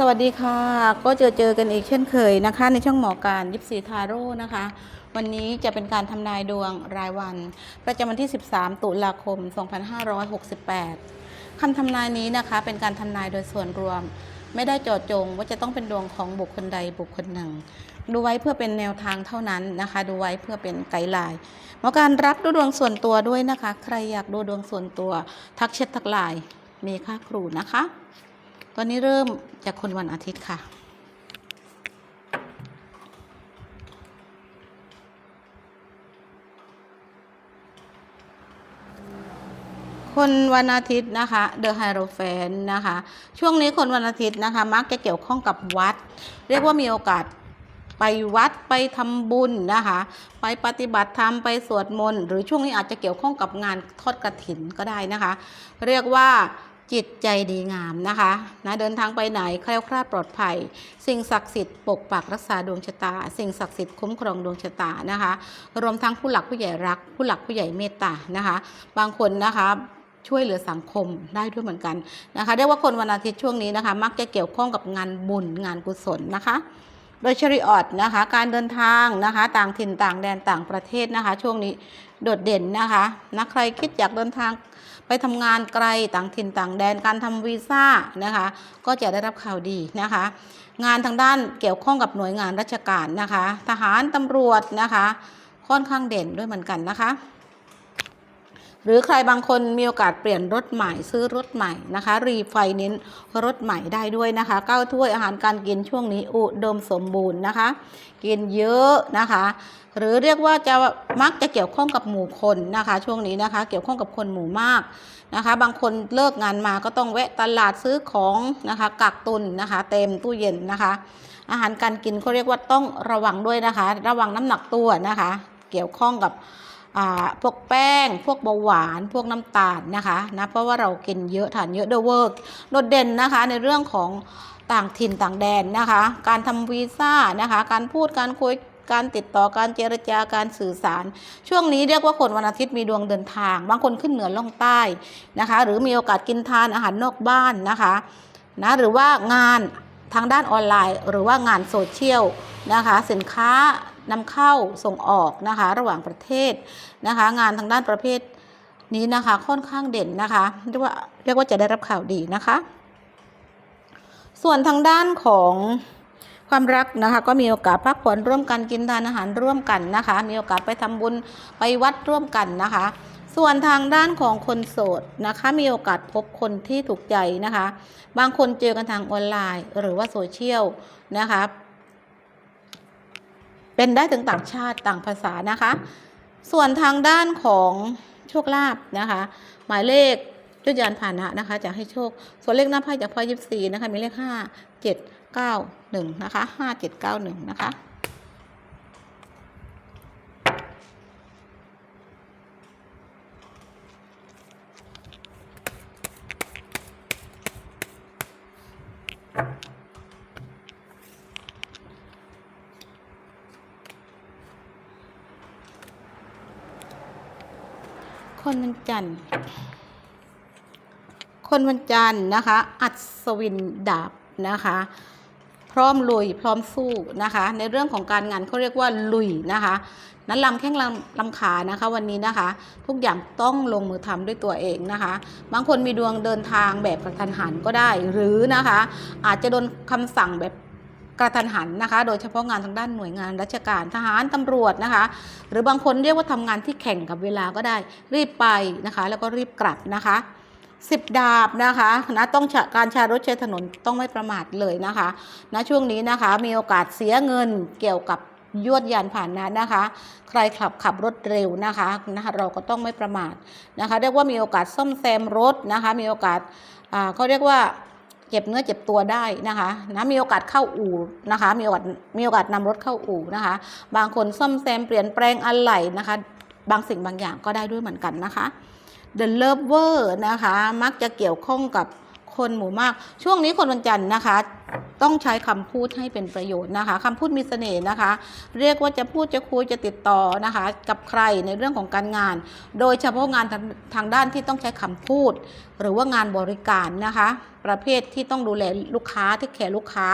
สวัสดีค่ะ ก็เจอเจอกันอีกเช่นเคยนะคะ ในช่องหมอการยิปซีทาโร่นะคะ วันนี้จะเป็นการทำนายดวงรายวัน ประจำวันที่ 13 ตุลาคม 2568คำทำนายนี้นะคะ เป็นการทำนายโดยส่วนรวม ไม่ได้เจาะจงว่าจะต้องเป็นดวงของบุคคลใดบุคคลหนึ่ง ดูไว้เพื่อเป็นแนวทางเท่านั้นนะคะ ดูไว้เพื่อเป็นไกด์ไลน์หมอการรับดูดวงส่วนตัวด้วยนะคะ ใครอยากดูดวงส่วนตัว ทักแชททักไลน์มีค่าครูนะคะ ตอนนี้เริ่มจากคนวันอาทิตย์ค่ะ คนวันอาทิตย์นะคะเดอะไฮโรแฟนนะคะ ช่วงนี้คนวันอาทิตย์นะคะ มักจะเกี่ยวข้องกับวัด เรียกว่ามีโอกาสไปวัดไปทำบุญนะคะ ไปปฏิบัติธรรมไปสวดมนต์หรือช่วงนี้อาจจะเกี่ยวข้องกับงานทอดกระถินก็ได้นะคะ เรียกว่า จิตใจดีงามนะคะนะเดินทางไปไหนแคล้วคลาดปลอดภัย สิ่งศักดิ์สิทธิ์ปกปักรักษาดวงชะตา สิ่งศักดิ์สิทธิ์คุ้มครองดวงชะตานะคะ รวมทั้งผู้หลักผู้ใหญ่รัก ผู้หลักผู้ใหญ่เมตตานะคะ บางคนนะคะช่วยเหลือสังคมได้ด้วยเหมือนกันนะคะเรียกว่าคนวันอาทิตย์ช่วงนี้นะคะ มักจะเกี่ยวข้องกับงานบุญงานกุศลนะคะโดยชริออดนะคะ การเดินทางนะคะ ต่างถิ่นต่างแดนต่างประเทศนะคะ ช่วงนี้โดดเด่นนะคะนะใครคิดอยากเดินทาง ไปทำงานไกลต่างถิ่นต่างแดนการทำวีซ่านะคะ ก็จะได้รับข่าวดีนะคะ งานทางด้านเกี่ยวข้องกับหน่วยงานราชการนะคะ ทหารตำรวจนะคะ ค่อนข้างเด่นด้วยเหมือนกันนะคะ หรือใครบางคนมีโอกาสเปลี่ยนรถใหม่ซื้อรถใหม่นะคะ รีไฟเน้นรถใหม่ได้ด้วยนะคะก้าถ้วยอาหารการกินช่วงนี้อุดมสมบูรณ์นะคะ กินเยอะนะคะ หรือเรียกว่าจะมักจะเกี่ยวข้องกับหมู่คนนะคะ ช่วงนี้นะคะ เกี่ยวข้องกับคนหมู่มากนะคะ บางคนเลิกงานมาก็ต้องแวะตลาดซื้อของนะคะกักตุนนะคะ เต็มตู้เย็นนะคะ อาหารการกินเขาเรียกว่าต้องระวังด้วยนะคะ ระวังน้ำหนักตัวนะคะ เกี่ยวข้องกับ พวกแป้ง พวกเบาหวาน พวกน้ำตาลนะคะนะเพราะว่าเรากินเยอะทานเยอะเดอะเวิร์กโดดเด่นนะคะในเรื่องของต่างถิ่นต่างแดนนะคะ การทำวีซ่านะคะ การพูดการคุยการติดต่อการเจรจาการสื่อสาร ช่วงนี้เรียกว่าคนวันอาทิตย์มีดวงเดินทาง บางคนขึ้นเหนือล่องใต้นะคะ หรือมีโอกาสกินทานอาหารนอกบ้านนะคะนะหรือว่างานทางด้านออนไลน์ หรือว่างานโซเชียลนะคะ สินค้า นำเข้าส่งออกนะคะระหว่างประเทศนะคะ งานทางด้านประเภทนี้นะคะค่อนข้างเด่นนะคะเรียกว่าเรียกว่าจะได้รับข่าวดีนะคะ ส่วนทางด้านของความรักนะคะก็มีโอกาสพักผ่อนร่วมกันกินทานอาหารร่วมกันนะคะ มีโอกาสไปทำบุญไปวัดร่วมกันนะคะ ส่วนทางด้านของคนโสดนะคะ มีโอกาสพบคนที่ถูกใจนะคะ บางคนเจอกันทางออนไลน์ หรือว่าโซเชียลนะคะ เป็นได้ถึงต่างชาติต่างภาษานะคะ ส่วนทางด้านของโชคลาภนะคะ หมายเลขจุดยานผ่านะนะคะจะให้โชค ส่วนเลขหน้าไพ่จากพ่อยิบสี่นะคะ มีเลขห้าเจ็ดเก้าหนึ่งนะคะห้าเจ็ดเก้าหนึ่งนะคะ จันทร์ คนวันจันทร์นะคะ อัศวินดาบนะคะ พร้อมลุยพร้อมสู้นะคะ ในเรื่องของการงานเขาเรียกว่าลุยนะคะ นั้นลำแข้งลำลำขานะคะวันนี้นะคะ ทุกอย่างต้องลงมือทำด้วยตัวเองนะคะ บางคนมีดวงเดินทางแบบกระทันหันก็ได้ หรือนะคะ อาจจะโดนคำสั่งแบบ กระทันหันนะคะ โดยเฉพาะงานทางด้านหน่วยงานราชการทหารตำรวจนะคะ หรือบางคนเรียกว่าทำงานที่แข่งกับเวลาก็ได้ รีบไปนะคะ แล้วก็รีบกลับนะคะสิบดาบนะคะนะต้องการใช้รถใช้ถนนต้องไม่ประมาทเลยนะคะณช่วงนี้นะคะมีโอกาสเสียเงินเกี่ยวกับยวดยานผ่านนะนะคะ ใครขับขับรถเร็วนะคะนะคะ เราก็ต้องไม่ประมาทนะคะ เรียกว่ามีโอกาสซ่อมแซมรถนะคะ มีโอกาสอ่าเขาเรียกว่า เจ็บเนื้อเจ็บตัวได้นะคะนะมีโอกาสเข้าอู่นะคะมีโอกาสมีโอกาสนำรถเข้าอู่นะคะ บางคนซ่อมแซมเปลี่ยนแปลงอะไหล่นะคะ บางสิ่งบางอย่างก็ได้ด้วยเหมือนกันนะคะ The Lover นะคะมักจะเกี่ยวข้องกับ คนหมู่มาก ช่วงนี้คนวันจันทร์นะคะ ต้องใช้คำพูดให้เป็นประโยชน์นะคะคำพูดมีเสน่ห์นะคะ เรียกว่าจะพูดจะคุยจะติดต่อนะคะ กับใครในเรื่องของการงาน โดยเฉพาะงานทางทางด้านที่ต้องใช้คำพูด หรือว่างานบริการนะคะ ประเภทที่ต้องดูแลลูกค้าที่แคร์ลูกค้า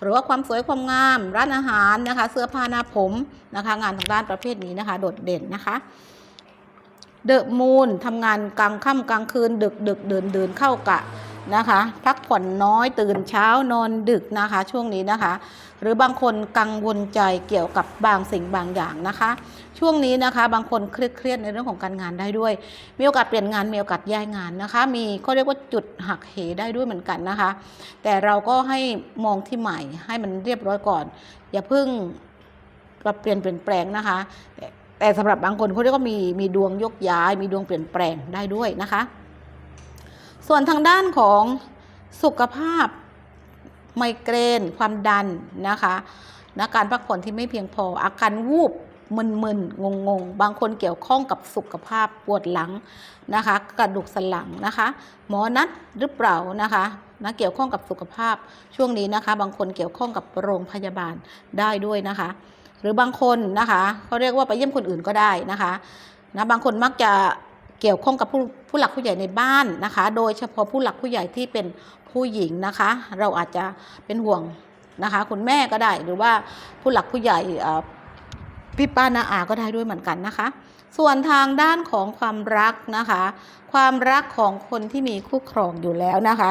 หรือว่าความสวยความงาม ร้านอาหารนะคะ เสื้อผ้าหน้าผมนะคะ งานทางด้านประเภทนี้นะคะ โดดเด่นนะคะเดอะมูนทำงานกลางค่ำกลางคืน ดึกดึกเดินเดินเข้ากะ นะคะ พักผ่อนน้อยตื่นเช้านอนดึกนะคะ ช่วงนี้นะคะ หรือบางคนกังวลใจเกี่ยวกับบางสิ่งบางอย่างนะคะ ช่วงนี้นะคะ บางคนเครียดในเรื่องของการงานได้ด้วย มีโอกาสเปลี่ยนงานมีโอกาสย้ายงานนะคะ มีเขาเรียกว่าจุดหักเหได้ด้วยเหมือนกันนะคะ แต่เราก็ให้มองที่ใหม่ให้มันเรียบร้อยก่อน อย่าเพิ่งปรับเปลี่ยนเปลี่ยนแปลงนะคะแต่แต่สำหรับบางคนเขาเรียกว่ามีมีดวงยกย้าย มีดวงเปลี่ยนแปลงได้ด้วยนะคะ ส่วนทางด้านของสุขภาพไมเกรน ความดันนะคะนะการพักผ่อนที่ไม่เพียงพอ อาการวูบมึนๆงงๆบางคนเกี่ยวข้องกับสุขภาพปวดหลังนะคะ กระดูกสันหลังนะคะ หมอนัดหรือเปล่านะคะนะเกี่ยวข้องกับสุขภาพช่วงนี้นะคะ บางคนเกี่ยวข้องกับโรงพยาบาลได้ด้วยนะคะ หรือบางคนนะคะเขาเรียกว่าไปเยี่ยมคนอื่นก็ได้นะคะนะบางคนมักจะ เกี่ยวข้องกับผู้ผู้หลักผู้ใหญ่ในบ้านนะคะ โดยเฉพาะผู้หลักผู้ใหญ่ที่เป็นผู้หญิงนะคะ เราอาจจะเป็นห่วงนะคะคุณแม่ก็ได้หรือว่าผู้หลักผู้ใหญ่พี่ป้านาอาก็ได้ด้วยเหมือนกันนะคะ ส่วนทางด้านของความรักนะคะ ความรักของคนที่มีคู่ครองอยู่แล้วนะคะ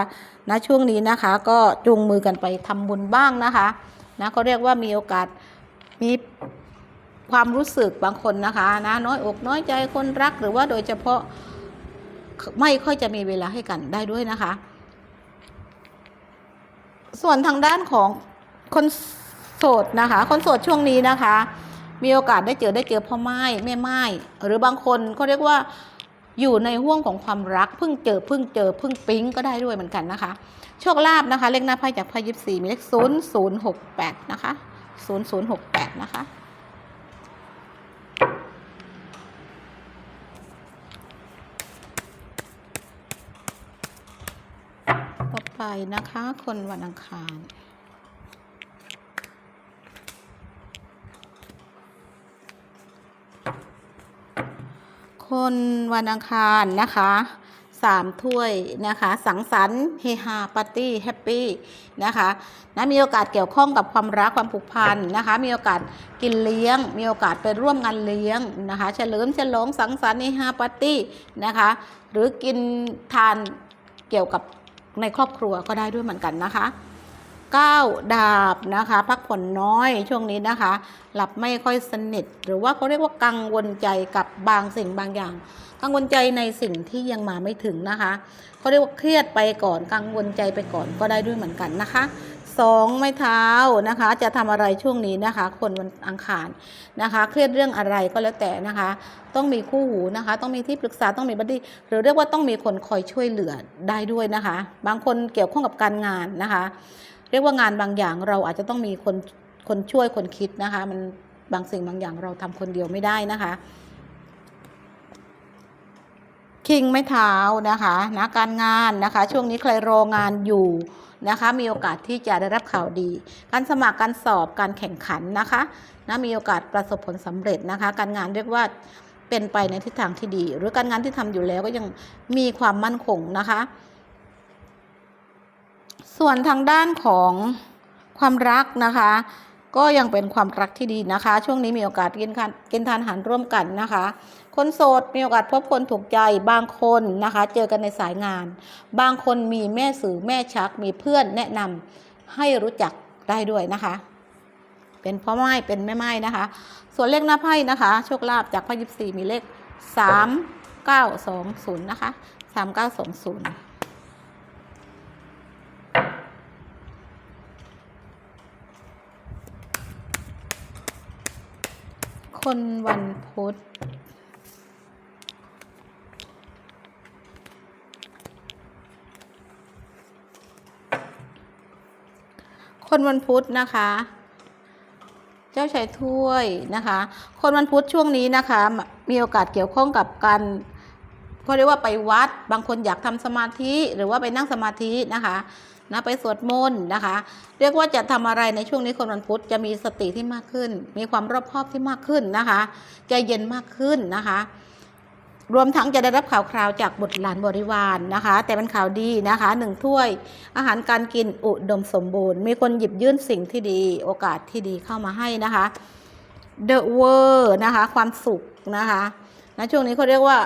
ณช่วงนี้นะคะก็จูงมือกันไปทำบุญบ้างนะคะนะเขาเรียกว่ามีโอกาสมี ความรู้สึกบางคนนะคะนะน้อยอกน้อยใจคนรักหรือว่าโดยเฉพาะไม่ค่อยจะมีเวลาให้กันได้ด้วยนะคะ ส่วนทางด้านของคนโสดนะคะ คนโสดช่วงนี้นะคะ มีโอกาสได้เจอได้เจอพ่อไม้แม่ไม้หรือบางคนเขาเรียกว่าอยู่ในห่วงของความรักเพิ่งเจอเพิ่งเจอเพิ่งปิ๊งก็ได้ด้วยเหมือนกันนะคะ โชคลาภนะคะ เลขหน้าไพ่จากไพ่ยิปซีมีเลขศูนย์ศูนย์หกแปดนะคะ0068นะคะ ไปนะคะ คนวันอังคารคนวันอังคารนะคะสามถ้วยนะคะ สังสรรค์เฮฮาปาร์ตี้แฮปปี้นะคะนะมีโอกาสเกี่ยวข้องกับความรักความผูกพันนะคะ มีโอกาสกินเลี้ยง มีโอกาสไปร่วมงานเลี้ยงนะคะ เฉลิมฉลองสังสรรค์เฮฮาปาร์ตี้นะคะ หรือกินทานเกี่ยวกับ ในครอบครัวก็ได้ด้วยเหมือนกันนะคะ9ดาบนะคะพักผ่อนน้อยช่วงนี้นะคะ หลับไม่ค่อยสนิท หรือว่าเขาเรียกว่ากังวลใจกับบางสิ่งบางอย่าง กังวลใจในสิ่งที่ยังมาไม่ถึงนะคะเขาเรียกว่าเครียดไปก่อนกังวลใจไปก่อนก็ได้ด้วยเหมือนกันนะคะ สองไม้เท้านะคะ จะทำอะไรช่วงนี้นะคะ คนวันอังคารนะคะ เครียดเรื่องอะไรก็แล้วแต่นะคะ ต้องมีคู่หูนะคะ ต้องมีที่ปรึกษาต้องมีบัดดี้หรือเรียกว่าต้องมีคนคอยช่วยเหลือได้ด้วยนะคะ บางคนเกี่ยวข้องกับการงานนะคะ เรียกว่างานบางอย่างเราอาจจะต้องมีคนคนช่วยคนคิดนะคะ มันบางสิ่งบางอย่างเราทำคนเดียวไม่ได้นะคะ คิงไม่เท้านะคะนะการงานนะคะ ช่วงนี้ใครรองานอยู่นะคะ มีโอกาสที่จะได้รับข่าวดี การสมัครการสอบการแข่งขันนะคะนะมีโอกาสประสบผลสำเร็จนะคะ การงานเรียกว่าเป็นไปในทิศทางที่ดี หรือการงานที่ทำอยู่แล้วก็ยังมีความมั่นคงนะคะ ส่วนทางด้านของความรักนะคะ ก็ยังเป็นความรักที่ดีนะคะ ช่วงนี้มีโอกาสกินทานกินทานอาหารร่วมกันนะคะ คนโสดมีโอกาสพบคนถูกใจบางคนนะคะ เจอกันในสายงาน บางคนมีแม่สื่อแม่ชักมีเพื่อนแนะนำให้รู้จักได้ด้วยนะคะ เป็นพ่อไม้เป็นแม่ไม้นะคะ ส่วนเลขหน้าไพ่นะคะ โชคลาภจากไพ่ยิปซีมีเลขสามเก้าสองศูนย์นะคะสามเก้าสองศูนย์คนวันพุธ คนวันพุธนะคะ เจ้าชายถ้วยนะคะ คนวันพุธช่วงนี้นะคะ มีโอกาสเกี่ยวข้องกับการเขาเรียกว่าไปวัด บางคนอยากทำสมาธิหรือว่าไปนั่งสมาธินะคะนะไปสวดมนต์นะคะ เรียกว่าจะทำอะไรในช่วงนี้คนวันพุธจะมีสติที่มากขึ้น มีความรอบคอบที่มากขึ้นนะคะ ใจเย็นมากขึ้นนะคะ รวมทั้งจะได้รับข่าวคราวจากบุตรหลานบริวารนนะคะ แต่เป็นข่าวดีนะคะหนึ่งถ้วย อาหารการกินอุดมสมบูรณ์ มีคนหยิบยื่นสิ่งที่ดีโอกาสที่ดีเข้ามาให้นะคะ The World นะคะ ความสุขนะคะนะช่วงนี้เขาเรียกว่า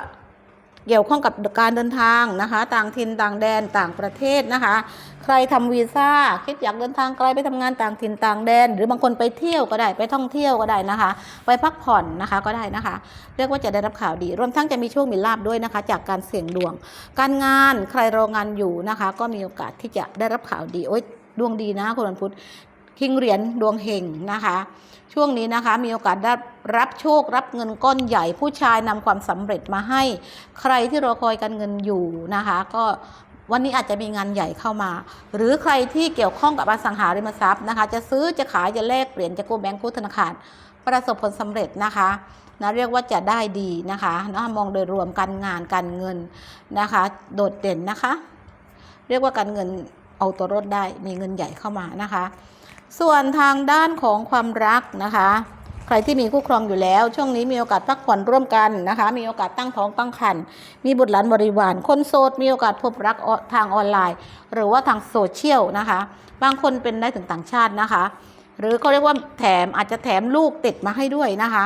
เกี่ยวข้องกับการเดินทางนะคะ ต่างถิ่นต่างแดนต่างประเทศนะคะ ใครทำวีซ่าคิดอยากเดินทางไกลไปทำงานต่างถิ่นต่างแดน หรือบางคนไปเที่ยวก็ได้ไปท่องเที่ยวก็ได้นะคะ ไปพักผ่อนนะคะก็ได้นะคะ เรียกว่าจะได้รับข่าวดี รวมทั้งจะมีโชคมีลาบด้วยนะคะ จากการเสี่ยงดวง การงานใครรองานอยู่นะคะ ก็มีโอกาสที่จะได้รับข่าวดีโอ๊ยดวงดีนะคนวันพุธ คิงเหรียญดวงเฮงนะคะ ช่วงนี้นะคะมีโอกาสได้รับโชครับเงินก้อนใหญ่ผู้ชายนำความสำเร็จมาให้ ใครที่รอคอยการเงินอยู่นะคะ ก็วันนี้อาจจะมีงานใหญ่เข้ามา หรือใครที่เกี่ยวข้องกับอสังหาริมทรัพย์นะคะ จะซื้อจะขายจะแลกเปลี่ยนจะกู้แบงก์กู้ธนาคารประสบผลสำเร็จนะคะนะเรียกว่าจะได้ดีนะคะนะมองโดยรวมการงานการเงินนะคะ โดดเด่นนะคะ เรียกว่าการเงินเอาตัวรอดได้มีเงินใหญ่เข้ามานะคะ ส่วนทางด้านของความรักนะคะ ใครที่มีคู่ครองอยู่แล้ว ช่วงนี้มีโอกาสพักผ่อนร่วมกันนะคะ มีโอกาสตั้งท้องตั้งครรภ์มีบุตรหลานบริวาร คนโสดมีโอกาสพบรักทางออนไลน์ หรือว่าทางโซเชียลนะคะ บางคนเป็นได้ถึงต่างชาตินะคะ หรือเขาเรียกว่าแถมอาจจะแถมลูกติดมาให้ด้วยนะคะ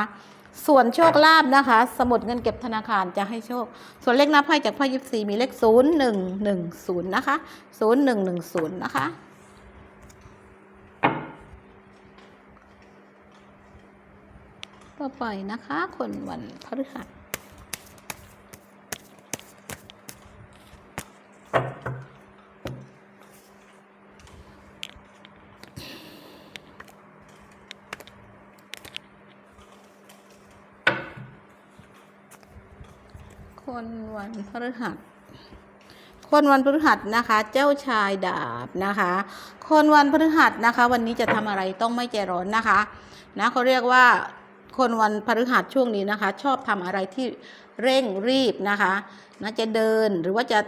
ส่วนโชคลาภนะคะ สมุดเงินเก็บธนาคารจะให้โชค ส่วนเลขนับให้จากไพ่ยิปซีมีเลข 0 1 1 0 นะคะ 0 1 1 0 นะคะ ต่อไปนะคะ คนวันพฤหัสคนวันพฤหัส คนวันพฤหัสนะคะ เจ้าชายดาบนะคะ คนวันพฤหัสนะคะ วันนี้จะทำอะไรต้องไม่ใจร้อนนะคะ นะเขาเรียกว่า คนวันพฤหัสช่วงนี้นะคะ ชอบทำอะไรที่เร่งรีบนะคะนะจะเดินหรือว่าจะ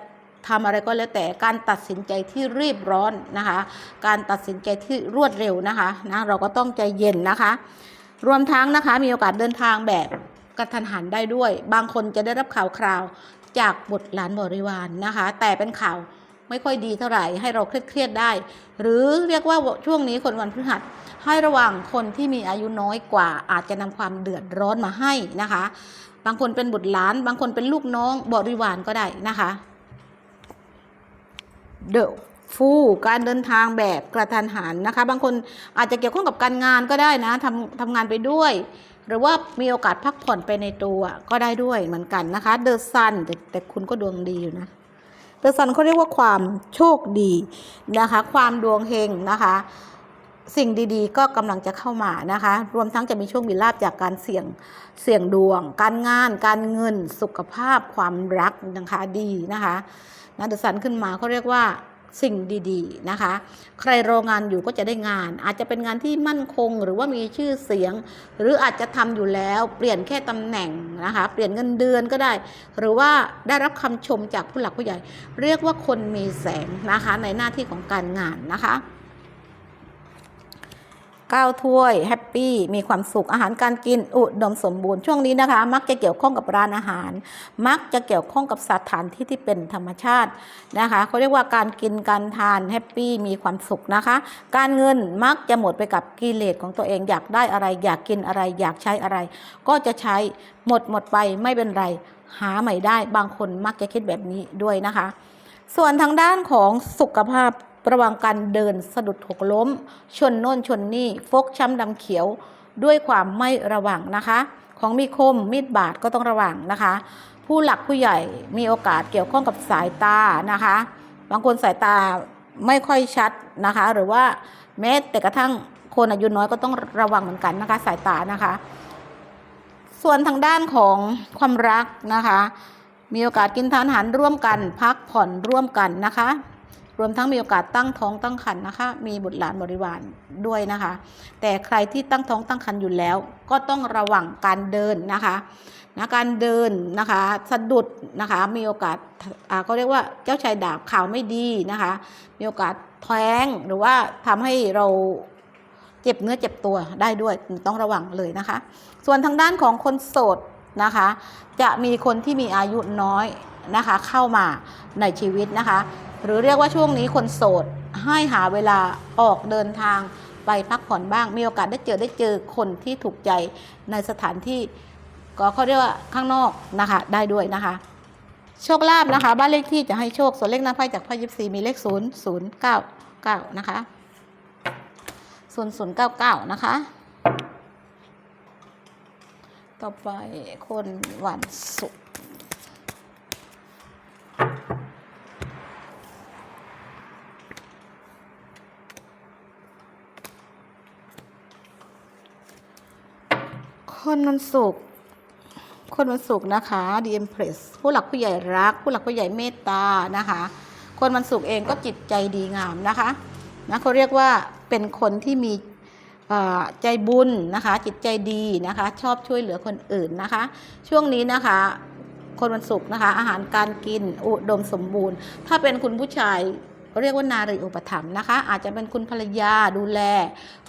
ทำอะไรก็แล้วแต่การตัดสินใจที่รีบร้อนนะคะ การตัดสินใจที่รวดเร็วนะคะนะเราก็ต้องใจเย็นนะคะ รวมทั้งนะคะมีโอกาสเดินทางแบบกระทันหันได้ด้วย บางคนจะได้รับข่าวคราวจากบุตรหลานบริวารนนะคะ แต่เป็นข่าว ไม่ค่อยดีเท่าไหร่ให้เราเครียดๆได้ หรือเรียกว่าช่วงนี้คนวันพฤหัส ให้ระวังคนที่มีอายุน้อยกว่า อาจจะนำความเดือดร้อนมาให้นะคะ บางคนเป็นบุตรหลาน บางคนเป็นลูกน้องบริวารก็ได้นะคะเดอะฟูการเดินทางแบบกระทันหันนะคะ บางคนอาจจะเกี่ยวข้องกับการงานก็ได้นะทำทำงานไปด้วย หรือว่ามีโอกาสพักผ่อนไปในตัวก็ได้ด้วยเหมือนกันนะคะ เดอะซันแต่แต่คุณก็ดวงดีอยู่นะ เดอะซันเขาเรียกว่าความโชคดีนะคะ ความดวงเฮงนะคะ สิ่งดีๆ ก็กำลังจะเข้ามานะคะ รวมทั้งจะมีโชคมีลาบจากการเสี่ยงเสี่ยงดวง การงาน การเงินสุขภาพความรักนะคะดีนะคะนะเดอะซันขึ้นมาเขาเรียกว่า สิ่งดีๆนะคะ ใครรองานอยู่ก็จะได้งาน อาจจะเป็นงานที่มั่นคงหรือว่ามีชื่อเสียง หรืออาจจะทำอยู่แล้วเปลี่ยนแค่ตำแหน่งนะคะเปลี่ยนเงินเดือนก็ได้ หรือว่าได้รับคำชมจากผู้หลักผู้ใหญ่ เรียกว่าคนมีแสงนะคะในหน้าที่ของการงานนะคะ ก้าวถ้วยแฮปปี้มีความสุขอาหารการกินอุดมสมบูรณ์ช่วงนี้นะคะ มักจะเกี่ยวข้องกับร้านอาหาร มักจะเกี่ยวข้องกับสถานที่ที่เป็นธรรมชาตินะคะเขาเรียกว่าการกินการทานแฮปปี้มีความสุขนะคะ การเงินมักจะหมดไปกับกิเลสของตัวเองอยากได้อะไร อยากกินอะไรอยากใช้อะไร ก็จะใช้หมดหมดไปไม่เป็นไรหาใหม่ได้บางคนมักจะคิดแบบนี้ด้วยนะคะ ส่วนทางด้านของสุขภาพ ระวังการเดินสะดุดหกล้ม ชนโน่นชนนี่ฟกช้ำดำเขียวด้วยความไม่ระวังนะคะ ของมีคมมีดบาดก็ต้องระวังนะคะ ผู้หลักผู้ใหญ่มีโอกาสเกี่ยวข้องกับสายตานะคะ บางคนสายตาไม่ค่อยชัดนะคะ หรือว่าแม้แต่กระทั่งคนอายุน้อยก็ต้องระวังเหมือนกันนะคะ สายตานะคะ ส่วนทางด้านของความรักนะคะ มีโอกาสกินทานอาหารร่วมกัน พักผ่อนร่วมกันนะคะ รวมทั้งมีโอกาสตั้งท้องตั้งครรภ์นะคะ มีบุตรหลานบริวารด้วยนะคะ แต่ใครที่ตั้งท้องตั้งครรภ์อยู่แล้ว ก็ต้องระวังการเดินนะคะนะการเดินนะคะสะดุดนะคะมีโอกาสอ่าเขาเรียกว่าเจ้าชายดาบข่าวไม่ดีนะคะ มีโอกาสแท้งหรือว่าทำให้เราเจ็บเนื้อเจ็บตัวได้ด้วยต้องระวังเลยนะคะ ส่วนทางด้านของคนโสดนะคะ จะมีคนที่มีอายุน้อยนะคะ เข้ามาในชีวิตนะคะ หรือเรียกว่าช่วงนี้คนโสดให้หาเวลาออกเดินทางไปพักผ่อนบ้าง มีโอกาสได้เจอได้เจอคนที่ถูกใจในสถานที่ก็เขาเรียกว่าข้างนอกนะคะ ได้ด้วยนะคะ โชคลาภนะคะ บ้านเลขที่จะให้โชคส่วนเลขหน้าไพ่จากไพ่ยิปซีมีเลขศูนย์ศูนย์เก้าเก้านะคะศูนย์ศูนย์เก้าเก้านะคะ ต่อไปคนวันศุกร์ คนวันศุกร์คนวันศุกร์นะคะ The Empress ผู้หลักผู้ใหญ่รัก ผู้หลักผู้ใหญ่เมตตานะคะ คนวันศุกร์เองก็จิตใจดีงามนะคะนะเขาเรียกว่าเป็นคนที่มีใจบุญนะคะ จิตใจดีนะคะ ชอบช่วยเหลือคนอื่นนะคะ ช่วงนี้นะคะ คนวันศุกร์นะคะ อาหารการกินอุดมสมบูรณ์ ถ้าเป็นคุณผู้ชาย เรียกว่านารีอุปถัมภ์นะคะ อาจจะเป็นคุณภรรยาดูแล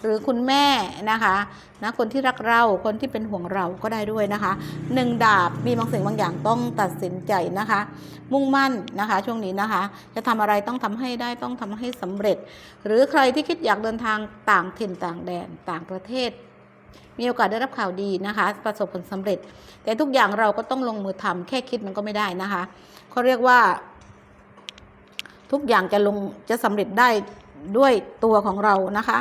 หรือคุณแม่นะคะนะคนที่รักเราคนที่เป็นห่วงเราก็ได้ด้วยนะคะหนึ่งดาบมีบางสิ่งบางอย่างต้องตัดสินใจนะคะ มุ่งมั่นนะคะ ช่วงนี้นะคะ จะทำอะไรต้องทำให้ได้ต้องทำให้สำเร็จ หรือใครที่คิดอยากเดินทางต่างถิ่นต่างแดนต่างประเทศมีโอกาสได้รับข่าวดีนะคะ ประสบผลสำเร็จ แต่ทุกอย่างเราก็ต้องลงมือทำแค่คิดมันก็ไม่ได้นะคะเขาเรียกว่า ทุกอย่างจะลงจะสำเร็จได้ด้วยตัวของเรานะคะ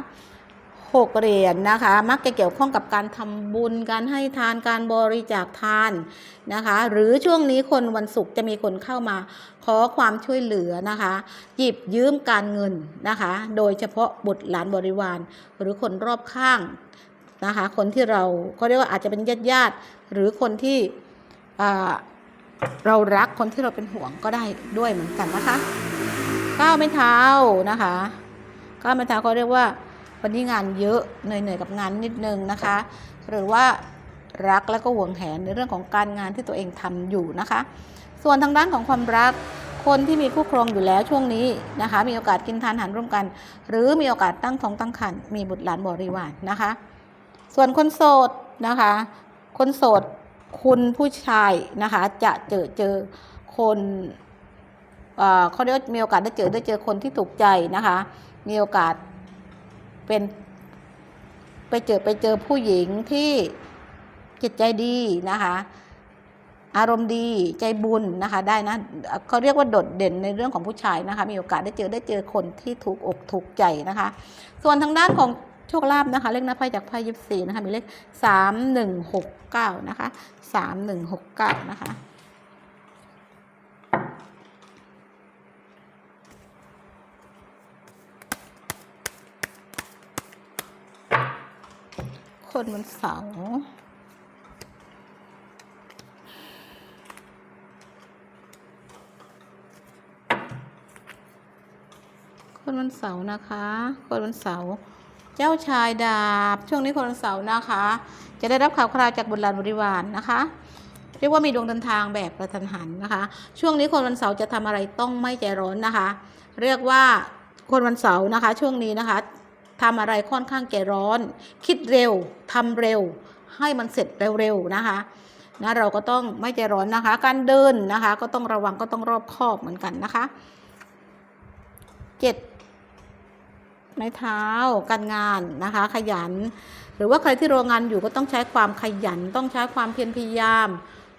หกเหรียญนะคะ มักจะเกี่ยวข้องกับการทำบุญการให้ทานการบริจาคทานนะคะ หรือช่วงนี้คนวันศุกร์จะมีคนเข้ามา ขอความช่วยเหลือนะคะ หยิบยืมการเงินนะคะ โดยเฉพาะบุตรหลานบริวาร หรือคนรอบข้างนะคะ คนที่เราก็เรียกว่าอาจจะเป็นญาติญาติหรือคนที่เรารักคนที่เราเป็นห่วงก็ได้ด้วยเหมือนกันนะคะ ก้าวไม่เท้านะคะก้าวไม่เท้าเขาเรียกว่าวันนี้งานเยอะเหนื่อยๆกับงานนิดนึงนะคะ หรือว่ารักแล้วก็หวงแหนในเรื่องของการงานที่ตัวเองทำอยู่นะคะ ส่วนทางด้านของความรักคนที่มีคู่ครองอยู่แล้วช่วงนี้นะคะ มีโอกาสกินทานอาหารร่วมกัน หรือมีโอกาสตั้งท้องตั้งครรภ์มีบุตรหลานบริวารนะคะ ส่วนคนโสดนะคะ คนโสดคุณผู้ชายนะคะจะเจอเจอคน เขาเรียกมีโอกาสได้เจอได้เจอคนที่ถูกใจนะคะ มีโอกาสเป็นไปเจอไปเจอผู้หญิงที่จิตใจดีนะคะ อารมณ์ดีใจบุญนะคะได้นะเขาเรียกว่าโดดเด่นในเรื่องของผู้ชายนะคะมีโอกาสได้เจอได้เจอคนที่ถูกอกถูกใจนะคะ ส่วนทางด้านของโชคลาภนะคะ เลขหน้าไพ่จากไพ่ยิปซีนะคะมีเลขสามหนึ่งหกเก้านะคะสามหนึ่งหกเก้านะคะ คนวันเสาร์คนวันเสาร์นะคะ คนวันเสาร์เจ้าชายดาบ ช่วงนี้คนวันเสาร์นะคะ จะได้รับข่าวคราวจากบุตรหลานบริวารนะคะ เรียกว่ามีดวงเดินทางแบบกระทันหันนะคะ ช่วงนี้คนวันเสาร์จะทำอะไรต้องไม่ใจร้อนนะคะ เรียกว่าคนวันเสาร์นะคะ ช่วงนี้นะคะ ทำอะไรค่อนข้างใจร้อน คิดเร็วทำเร็ว ให้มันเสร็จเร็วๆนะคะนะเราก็ต้องไม่ใจร้อนนะคะ การเดินนะคะ ก็ต้องระวังก็ต้องรอบคอบเหมือนกันนะคะเจ็ดไม้เท้าการงานนะคะ ขยัน หรือว่าใครที่โรงงานอยู่ก็ต้องใช้ความขยัน ต้องใช้ความเพียรพยายาม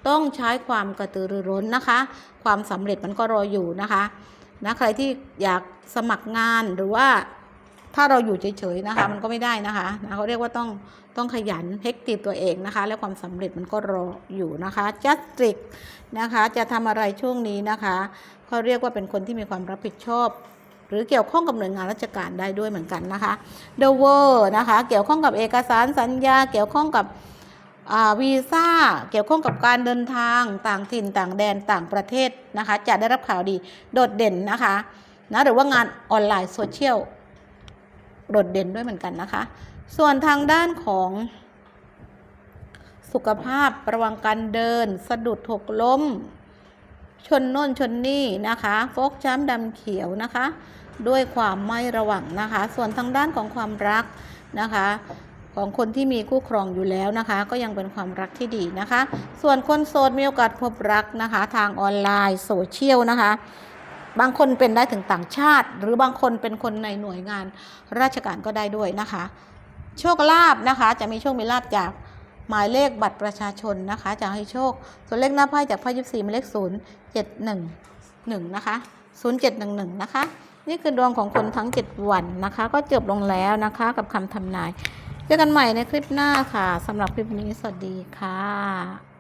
ต้องใช้ความกระตือรือร้นนะคะ ความสำเร็จมันก็รออยู่นะคะนะใครที่อยากสมัครงานหรือว่า ถ้าเราอยู่เฉยๆนะคะ มันก็ไม่ได้นะคะนะเขาเรียกว่าต้องต้องขยันเทคติตัวเองนะคะ และความสำเร็จมันก็รออยู่นะคะจัสติกนะคะจะทำอะไรช่วงนี้นะคะเขาเรียกว่าเป็นคนที่มีความรับผิดชอบ หรือเกี่ยวข้องกับหน่วยงานราชการได้ด้วยเหมือนกันนะคะ The World นะคะเกี่ยวข้องกับเอกสารสัญญา เกี่ยวข้องกับวีซ่าเกี่ยวข้องกับการเดินทางต่างถิ่นต่างแดนต่างประเทศนะคะ จะได้รับข่าวดีโดดเด่นนะคะนะหรือว่างานออนไลน์โซเชียล โดดเด่นด้วยเหมือนกันนะคะ ส่วนทางด้านของ สุขภาพระวังการเดิน สะดุดถกล้ม ชนโน่นชนนี่นะคะฟกช้ำดำเขียวนะคะ ด้วยความไม่ระวังนะคะ ส่วนทางด้านของความรักนะคะของคนที่มีคู่ครองอยู่แล้วนะคะ ก็ยังเป็นความรักที่ดีนะคะ ส่วนคนโสดมีโอกาสพบรักนะคะ ทางออนไลน์โซเชียลนะคะ บางคนเป็นได้ถึงต่างชาติ หรือบางคนเป็นคนในหน่วยงานราชการก็ได้ด้วยนะคะ โชคลาภนะคะ จะมีโชคมีลาภจากหมายเลขบัตรประชาชนนะคะ จะให้โชค ส่วนเลขหน้าไพ่จากไพ่ยิบสี่หมายเลขศูนย์เจ็ดหนึ่งหนึ่งนะคะศูนย์เจ็ดหนึ่งหนึ่งนะคะ นี่คือดวงของคนทั้ง7วันนะคะ ก็จบลงแล้วนะคะกับคำทำนาย เจอกันใหม่ในคลิปหน้าค่ะสำหรับคลิปนี้สวัสดีค่ะ